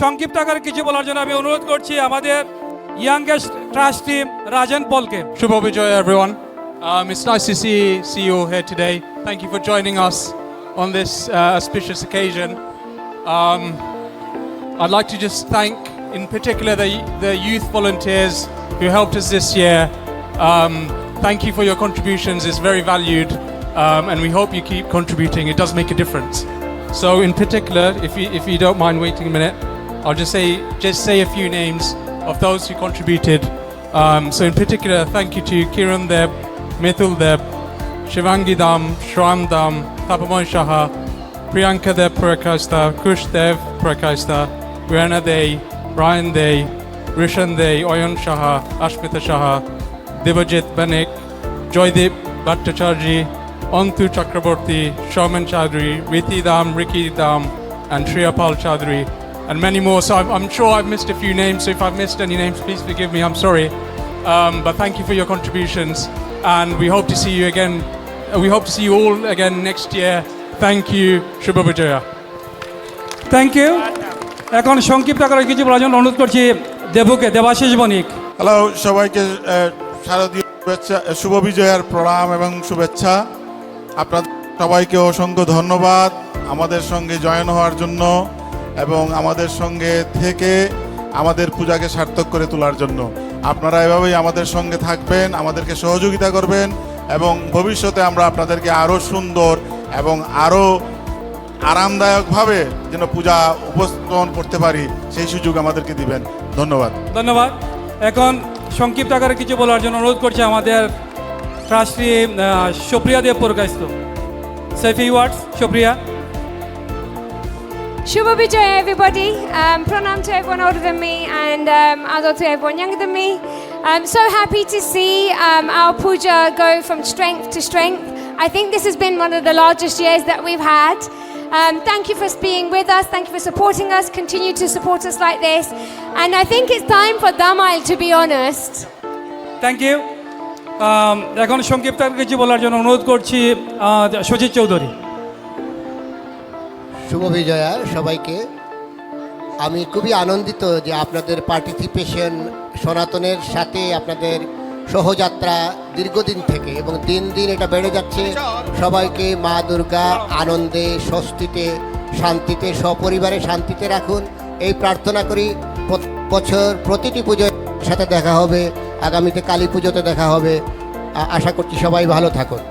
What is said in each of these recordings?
সংক্ষিপ্ত আকারে কিছু বলার জন্য আমি অনুরোধ করছি আমাদের ইয়াংগেস্ট ট্রাস্টি রাজেন পলকে Shubho Vijay, everyone. Um, it's nice to see, see you here today. Thank you for joining us on this uh, auspicious occasion. Um, I'd like to just thank, in particular, the, the youth volunteers who helped us this year. Um, thank you for your contributions, it's very valued, um, and we hope you keep contributing. It does make a difference. So, in particular, if you, if you don't mind waiting a minute, I'll just say, just say a few names of those who contributed. Um, so, in particular, thank you to Kiran Deb, Mithul Deb, Shivangi Dam, Shram Dam, Tapamoy Shaha, Priyanka Deb Prakashta, Kush Dev Prakashta, Rihanna Day, Brian Day, Rishan Day, Oyan Shaha, Ashmita Shaha, Devajit Banik, Joydeep Bhattacharji, Antu Chakraborty, Shauman Chaudhary, Riti Dam, Ricky Dam, and Shriyapal Chaudhary, and many more. So I'm, I'm sure I've missed a few names. So if I've missed any names, please forgive me. I'm sorry. Um, but thank you for your contributions, and we hope to see you again. uh, We hope to see you all again next year. Thank you, Shubha Vijaya. Thank you এখন সংক্ষিপ্ত আকারে কিছু বলার জন্য অনুরোধ করছি দেবুকে দেবাশিস বণিক hello সবাইকে শারদীয় শুভেচ্ছা শুভ বিজয়ার প্রণাম এবং শুভেচ্ছা আপনাদের সবাইকে অসংখ্য ধন্যবাদ আমাদের সঙ্গে জয়েন হওয়ার জন্য এবং আমাদের সঙ্গে থেকে আমাদের পূজাকে সার্থক করে তোলার জন্য। আপনারা এভাবেই আমাদের সঙ্গে থাকবেন, আমাদেরকে সহযোগিতা করবেন এবং ভবিষ্যতে আমরা আপনাদেরকে আরও সুন্দর এবং আরও আরামদায়কভাবে যেন পূজা উপস্থাপন করতে পারি, সেই সুযোগ আমাদেরকে দিবেন। ধন্যবাদ। ধন্যবাদ। এখন সংক্ষিপ্ত আকারে কিছু বলার জন্য অনুরোধ করছি আমাদের trustee Supriya Deb Purkayastha say few words, Supriya. Shubha Vijaya, everybody. Um, pranam to everyone older than me and um, ado to everyone younger than me. I'm so happy to see um, our puja go from strength to strength. I think this has been one of the largest years that we've had. Um, thank you for being with us. Thank you for supporting us. Continue to support us like this. And I think it's time for Damail, to be honest. Thank you এখন সংক্ষিপ্ত আকারে কিছু বলার জন্য অনুরোধ করছি আহ, সুজিত চৌধুরী শুভ বিজয়া সবাইকে। আমি খুবই আনন্দিত যে আপনাদের পার্টিসিপেশন সনাতনের সাথে আপনাদের সহযাত্রা দীর্ঘদিন থেকে এবং দিন দিন এটা বেড়ে যাচ্ছে। সবাইকে মা দুর্গা আনন্দে, স্বস্তিতে, শান্তিতে, সপরিবারে শান্তিতে রাখুন। এই প্রার্থনা করি বছর প্রতিটি পুজোর সাথে দেখা হবে। আগামীতে কালী পুজোতে দেখা হবে। আশা করছি সবাই ভালো থাকুন।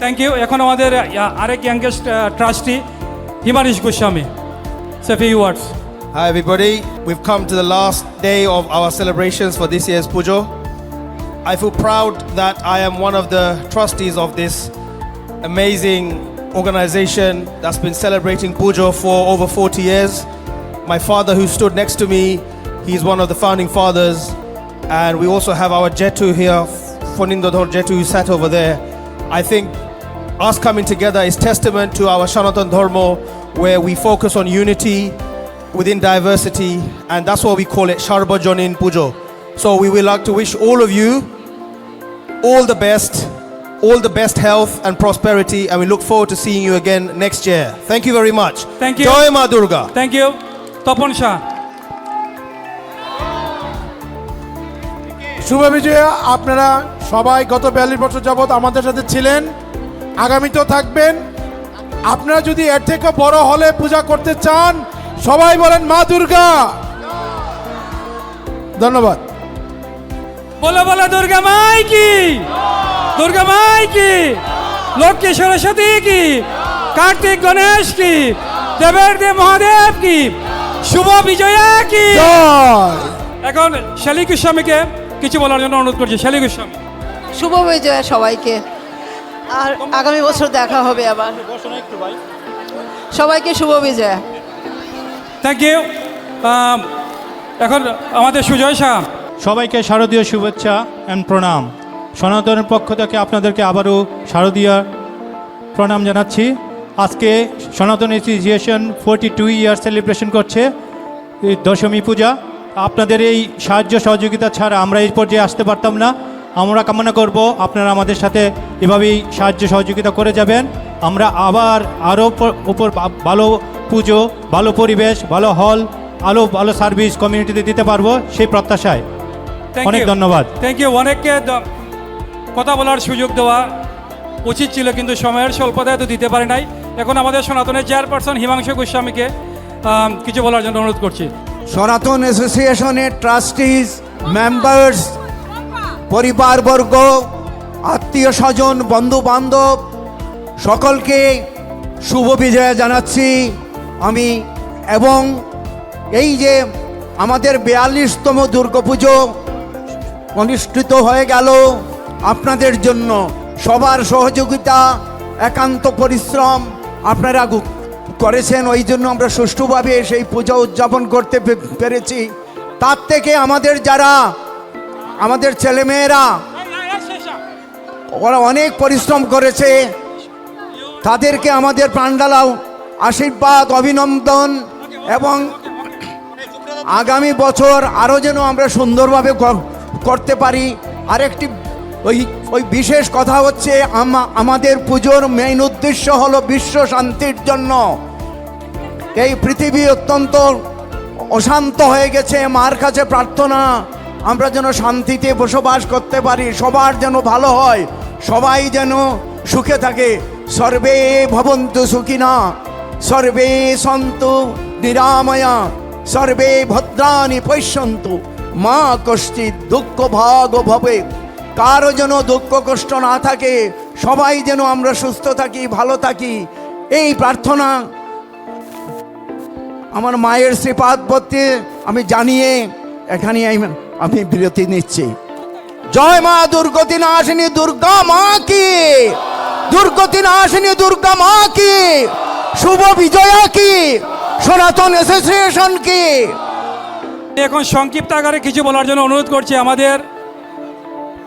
থ্যাংক ইউ এখন আমাদের আরেক youngest trustee Goswami. Say a few words. Hi, everybody. We've come to the last day of our celebrations for this year's Pujo. I feel proud that I am one of the trustees of this amazing organization that's been celebrating Pujo for over 40 years. My father, who stood next to me, he's one of the founding fathers. And we also have our Jetu here, Fonindodor Jetu, who sat over there. I think us coming together is testament to our Shanatan Dharmo where we focus on unity within diversity, and that's why we call it Sharbajonin Pujo. So we would like to wish all of you all the best, all the best health and prosperity, and we look forward to seeing you again next year. Thank you very much. Thank you. Joy Ma Durga. Thank you Tapan Shah শুভ বিজয়া আপনারা সবাই গত বিয়াল্লিশ বছর যাবৎ আমাদের সাথে ছিলেন আগামীতেও থাকবেন আপনারা যদি এর থেকে বড় হলে পূজা করতে চান সবাই বলেন মা দুর্গা। ধন্যবাদ। বলো বলো দুর্গা মাই কি? দুর্গা মাই কি? লক্ষ্মী সরস্বতী কি? কার্তিক গণেশ কি? দেবের দেব মহাদেব কি? শুভ বিজয়া কি? জয়। এখন শালী গোস্বামীকে কিছু বলার জন্য অনুরোধ করছি। শালী গোস্বামী। শুভ বিজয়া সবাইকে। আর আগামী বছর দেখা হবে আবার। সবাইকে শুভ বিজয়া। থ্যাংক ইউ এখন আমাদের সুজয় শাহ। সবাইকে শারদীয় শুভেচ্ছা অ্যান্ড প্রণাম। সনাতনের পক্ষ থেকে আপনাদেরকে আবারও শারদীয় প্রণাম জানাচ্ছি। আজকে Sanatan association forty two year celebration করছে এই দশমী পূজা। আপনাদের এই সাহায্য সহযোগিতা ছাড়া আমরা এই পর্যায়ে আসতে পারতাম না। আমরা কামনা করব আপনারা আমাদের সাথে এভাবেই সাহায্য সহযোগিতা করে যাবেন। আমরা আবার আরও উপর ভালো পুজো ভালো পরিবেশ ভালো হল আরও ভালো সার্ভিস কমিউনিটিতে দিতে পারব সেই প্রত্যাশায়। অনেক ধন্যবাদ। থ্যাংক ইউ অনেককে কথা বলার সুযোগ দেওয়া উচিত ছিল কিন্তু সময়ের স্বল্পতায় তো দিতে পারে নাই। এখন আমাদের সনাতনের চেয়ারপারসন হিমাংশু গোস্বামীকে কিছু বলার জন্য অনুরোধ করছি। সনাতন অ্যাসোসিয়েশনের ট্রাস্টিজ মেম্বার্স পরিবারবর্গ, আত্মীয় স্বজন বন্ধু বান্ধব সকলকে শুভ বিজয়া জানাচ্ছি আমি এবং এই যে আমাদের বিয়াল্লিশতম দুর্গাপুজো অনুষ্ঠিত হয়ে গেল আপনাদের জন্য সবার সহযোগিতা, একান্ত পরিশ্রম আপনারা করেছেন, ওই জন্য আমরা সুষ্ঠুভাবে সেই পূজা উদযাপন করতে পেরেছি। তার থেকে আমাদের যারা আমাদের ছেলেমেয়েরা ওরা অনেক পরিশ্রম করেছে। তাদেরকে আমাদের প্রাণডালাও আশীর্বাদ, অভিনন্দন এবং আগামী বছর আরও যেন আমরা সুন্দরভাবে করতে পারি। আরেকটি ওই ওই বিশেষ কথা হচ্ছে আমাদের পুজোর মেইন উদ্দেশ্য হলো বিশ্ব শান্তির জন্য। এই পৃথিবী অত্যন্ত অশান্ত হয়ে গেছে, মার কাছে প্রার্থনা। আমরা যেন শান্তিতে বসবাস করতে পারি, সবার যেন ভালো হয়, সবাই যেন সুখে থাকে। সর্বে ভবন্তু সুখিনা, সর্বে সন্তু নিরাময়া, সর্বে ভদ্রাণী পশ্যন্তু। মা কষ্টিত দুঃখ ভাগ ভবে, কারও যেন দুঃখ কষ্ট না থাকে, সবাই যেন আমরা সুস্থ থাকি, ভালো থাকি। এই প্রার্থনা আমার মায়ের শ্রীপাদ আমি জানিয়ে এখানে আমি- বিরতি নিচ্ছি। জয় মা দুর্গতি নাশিনী, দুর্গা মা কি? দুর্গতি নাশিনী, দুর্গা মা কি? শুভ বিজয়া কি? সনাতন অ্যাসোসিয়েশন কি? এখন সংক্ষিপ্ত আকারে কিছু বলার জন্য অনুরোধ করছি আমাদের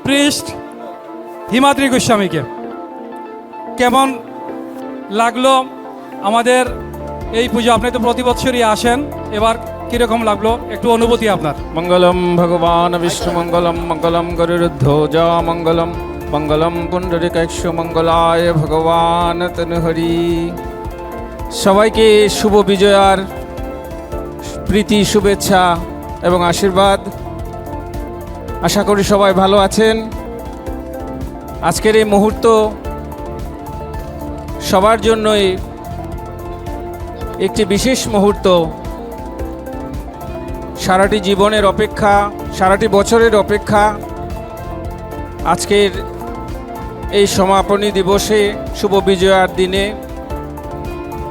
পৃষ্ঠ হিমাদ্রি গোস্বামীকে। কেমন লাগল আমাদের এই পুজো? আপনি তো প্রতি বছরই আসেন। এবার কীরকম লাগল? একটু অনুভূতি আপনার। মঙ্গলম ভগবান, বিষ্ণু মঙ্গলম মঙ্গলম গরুরুদ্ধ মঙ্গলম। মঙ্গলম পুণ্ডরিকাক্ষ মঙ্গলায় ভগবান তনুহরি। সবাইকে শুভ বিজয়ার প্রীতি, শুভেচ্ছা এবং আশীর্বাদ। আশা করি সবাই ভালো আছেন। আজকের এই মুহূর্ত সবার জন্যই একটি বিশেষ মুহূর্ত। সারাটি জীবনের অপেক্ষা, সারাটি বছরের অপেক্ষা। আজকের এই সমাপনী দিবসে শুভ বিজয়ার দিনে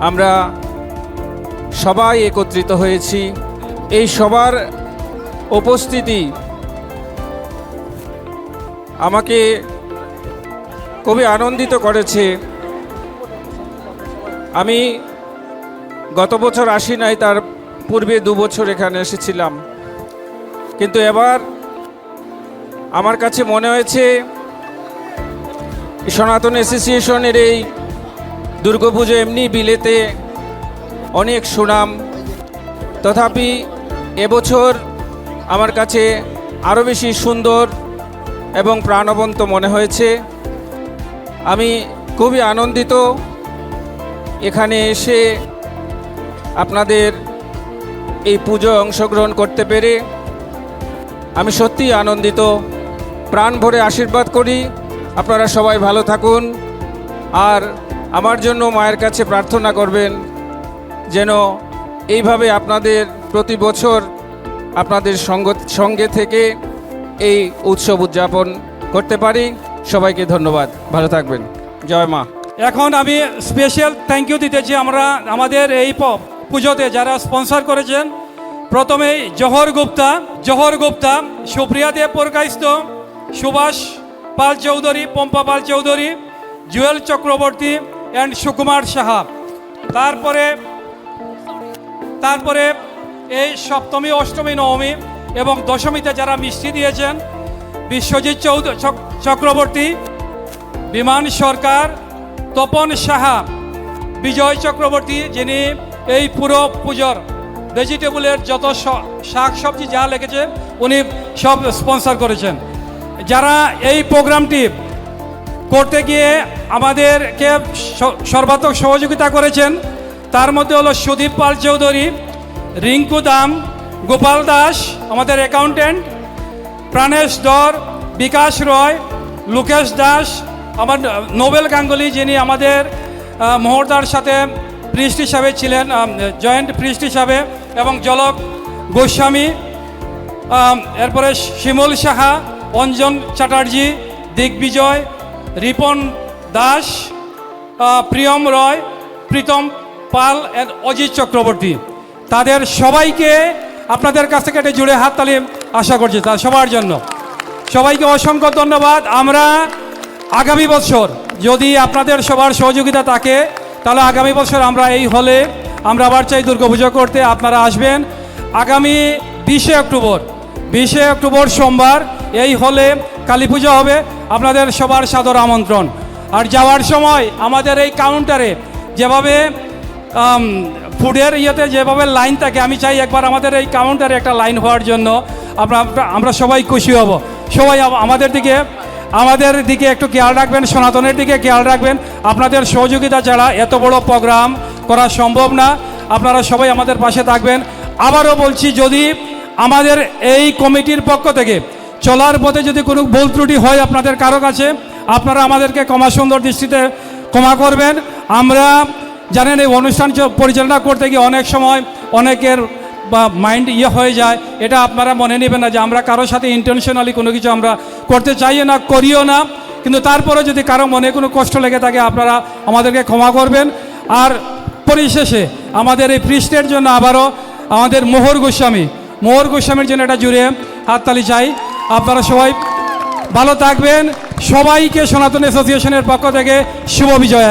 আমরা সবাই একত্রিত হয়েছি। এই সবার উপস্থিতি আমাকে খুবই আনন্দিত করেছে। আমি গত বছর আসি নাই, তার পূর্বে দু বছর এখানে এসেছিলাম। কিন্তু এবার আমার কাছে মনে হয়েছে, সনাতন অ্যাসোসিয়েশনের এই দুর্গাপুজো এমনি বিলেতে অনেক সুনাম। তথাপি এবছর আমার কাছে আরও বেশি সুন্দর এবং প্রাণবন্ত মনে হয়েছে। আমি খুবই আনন্দিত। এখানে এসে আপনাদের এই পুজো অংশগ্রহণ করতে পেরে আমি সত্যিই আনন্দিত। প্রাণ ভরে আশীর্বাদ করি। আপনারা সবাই ভালো থাকুন। আর আমার জন্য মায়ের কাছে প্রার্থনা করবেন যেন এইভাবে আপনাদের প্রতি বছর আপনাদের সঙ্গ, সঙ্গে থেকে এই উৎসব উদযাপন করতে পারি। সবাইকে ধন্যবাদ। ভালো থাকবেন। জয় মা। এখন আমি স্পেশাল থ্যাংক ইউ দিতেছি আমরা, আমাদের এই প- পুজোতে যারা স্পন্সর করেছেন প্রথমেই জহর গুপ্তা জহর গুপ্তা, সুপ্রিয়া দেব পুরকাইস্ত সুভাষ পাল চৌধুরী, পম্পা পাল চৌধুরী, জুয়েল চক্রবর্তী অ্যান্ড সুকুমার সাহা। তারপরে তারপরে এই সপ্তমী, অষ্টমী, নবমী এবং দশমীতে যারা মিষ্টি দিয়েছেন, বিশ্বজিৎ চৌধ চক্রবর্তী, বিমান সরকার, তপন সাহা, বিজয় চক্রবর্তী যিনি এই পুরো পুজোর ভেজিটেবলের যত শাক সবজি যা লেগেছে, উনি সব স্পন্সর করেছেন। যারা এই প্রোগ্রামটি করতে গিয়ে আমাদেরকে সর্বাত্মক সহযোগিতা করেছেন, তার মধ্যে হলো সুদীপ পাল চৌধুরী, রিঙ্কু দাম, গোপাল দাস, আমাদের অ্যাকাউন্টেন্ট প্রাণেশ দর, বিকাশ রয়, লোকেশ দাস, আমার নোবেল গাঙ্গুলি যিনি আমাদের মোহরদার সাথে প্রিস্ট হিসাবে ছিলেন জয়েন্ট প্রিস্ট হিসাবে এবং জলক গোস্বামী এরপরে শিমল সাহা, অঞ্জন চ্যাটার্জি, দিগ্বিজয়, রিপন দাস প্রিয়ম রয়, প্রীতম পাল অজিত চক্রবর্তী। তাদের সবাইকে আপনাদের কাছ থেকে একটা জুড়ে হাততালি আশা করছি তার সবার জন্য। সবাইকে অসংখ্য ধন্যবাদ। আমরা আগামী বছর যদি আপনাদের সবার সহযোগিতা থাকে তাহলে আগামী বছর আমরা এই হলে আমরা আবার চাই দুর্গাপুজো করতে, আপনারা আসবেন। আগামী বিশে অক্টোবর বিশে অক্টোবর সোমবার এই হলে কালী পুজো হবে, আপনাদের সবার সাদর আমন্ত্রণ। আর যাওয়ার সময় আমাদের এই কাউন্টারে যেভাবে ফুডের ইয়েতে যেভাবে লাইন থাকে, আমি চাই একবার আমাদের এই কাউন্টারে একটা লাইন হওয়ার জন্য, আমরা আমরা সবাই খুশি হব। সবাই আমাদের দিকে আমাদের দিকে একটু খেয়াল রাখবেন, সনাতনের দিকে খেয়াল রাখবেন। আপনাদের সহযোগিতা ছাড়া এত বড় প্রোগ্রাম করা সম্ভব না। আপনারা সবাই আমাদের পাশে থাকবেন। আবারও বলছি, যদি আমাদের এই কমিটির পক্ষ থেকে চলার পথে যদি কোনো ভুল ত্রুটি হয় আপনাদের কারও কাছে, আপনারা আমাদেরকে ক্ষমা সুন্দর দৃষ্টিতে ক্ষমা করবেন। আমরা জানেন এই অনুষ্ঠান পরিচালনা করতে গিয়ে অনেক সময় অনেকের মাইন্ড ইয়ে হয়ে যায়, এটা আপনারা মনে নেবেন না যে আমরা কারোর সাথে ইন্টেনশনালি কোনো কিছু আমরা করতে চাইও না, করিও না। কিন্তু তারপরে যদি কারও মনে কোনো কষ্ট লেগে থাকে, আপনারা আমাদেরকে ক্ষমা করবেন। আর পরিশেষে আমাদের এই পৃষ্ঠের জন্য আবারও আমাদের মোহর গোস্বামী, মোহর গোস্বামীর জন্য এটা জুড়ে হাততালি চাই। আপনারা সবাই ভালো থাকবেন। সবাইকে সনাতন অ্যাসোসিয়েশনের পক্ষ থেকে শুভ বিজয়।